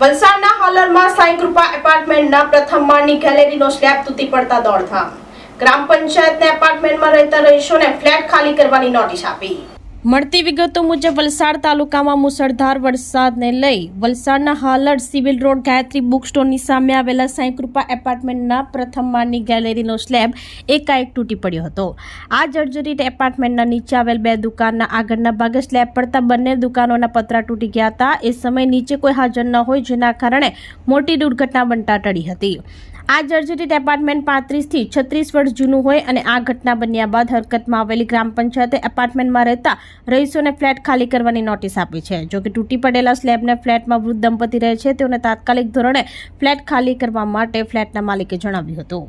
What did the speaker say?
વલસાડના હાલરમાં સાંઈકૃપા એપાર્ટમેન્ટના પ્રથમ માળની ગેલેરીનો સ્લેબ તૂટી પડતા દોડધામ. ગ્રામ પંચાયતને એપાર્ટમેન્ટમાં રહેતા રહીશોને ફ્લેટ ખાલી કરવાની નોટિસ આપી. મળતી વિગતો મુજબ, વલસાડ તાલુકામાં મુસળધાર વરસાદને લઈ વલસાડના હાલડ સિવિલ રોડ ગાયત્રી બુક સ્ટોરની સામે આવેલા સાંઈકૃપા એપાર્ટમેન્ટના પ્રથમ માળની ગેલેરીનો સ્લેબ એકાએક તૂટી પડ્યો હતો. આ જર્જરિત એપાર્ટમેન્ટના નીચે આવેલ બે દુકાનના આગળના ભાગે સ્લેબ પડતા બંને દુકાનોના પતરા તૂટી ગયા હતા. એ સમયે નીચે કોઈ હાજર ન હોય, જેના કારણે મોટી દુર્ઘટના બનતા ટળી હતી. આ જર્જરિત એપાર્ટમેન્ટ પાંત્રીસથી છત્રીસ વર્ષ જૂનું હોય અને આ ઘટના બન્યા બાદ હરકતમાં આવેલી ગ્રામ પંચાયતે એપાર્ટમેન્ટમાં રહેતા રહીશોને ફ્લેટ ખાલી કરવાની નોટિસ આપી છે. જો કે તૂટી પડેલા સ્લેબને ફ્લેટમાં વૃદ્ધ દંપતી રહે છે, તેઓને તાત્કાલિક ધોરણે ફ્લેટ ખાલી કરવા માટે ફ્લેટના માલિકે જણાવ્યું હતું.